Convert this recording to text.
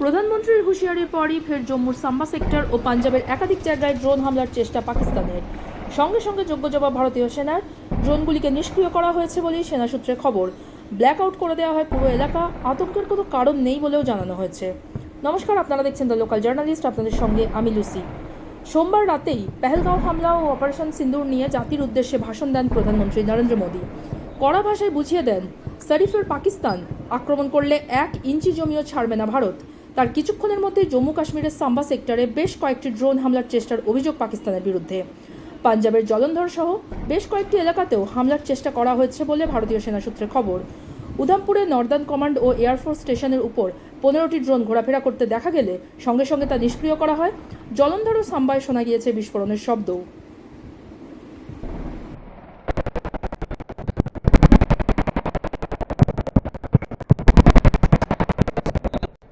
প্রধানমন্ত্রীর হুঁশিয়ারির পরই ফের জম্মুর সাম্বা সেক্টর ও পাঞ্জাবের একাধিক জায়গায় ড্রোন হামলার চেষ্টা পাকিস্তানের। সঙ্গে সঙ্গে যোগ্য জবাব ভারতীয় সেনার। ড্রোনগুলিকে নিষ্ক্রিয় করা হয়েছে বলেই সেনা সূত্রে খবর। ব্ল্যাক আউট করে দেওয়া হয় পুরো এলাকা। আতঙ্কের কোনো কারণ নেই বলেও জানানো হয়েছে। নমস্কার, আপনারা দেখছেন দ্য লোকাল জার্নালিস্ট। আপনাদের সঙ্গে আমি লুসি। সোমবার রাতেই পেহেলগাঁও হামলা ও অপারেশন সিন্দুর নিয়ে জাতির উদ্দেশ্যে ভাষণ দেন প্রধানমন্ত্রী নরেন্দ্র মোদী। কড়া ভাষায় বুঝিয়ে দেন, শরীফের পাকিস্তান আক্রমণ করলে এক ইঞ্চি জমিও ছাড়বে না ভারত। তার কিছুক্ষণের মধ্যে জম্মু কাশ্মীরের সাম্বা সেক্টরে বেশ কয়েকটি ড্রোন হামলার চেষ্টার অভিযোগ পাকিস্তানের বিরুদ্ধে। পাঞ্জাবের জলন্ধর সহ বেশ কয়েকটি এলাকাতেও হামলার চেষ্টা করা হয়েছে বলে ভারতীয় সেনা সূত্রে খবর। উধামপুরে নর্দার্ন কমান্ড ও এয়ারফোর্স স্টেশনের উপর পনেরোটি ড্রোন ঘোরাফেরা করতে দেখা গেলে সঙ্গে সঙ্গে তা নিষ্ক্রিয় করা হয়। জলন্ধর ও সাম্বায় শোনা গিয়েছে বিস্ফোরণের শব্দও।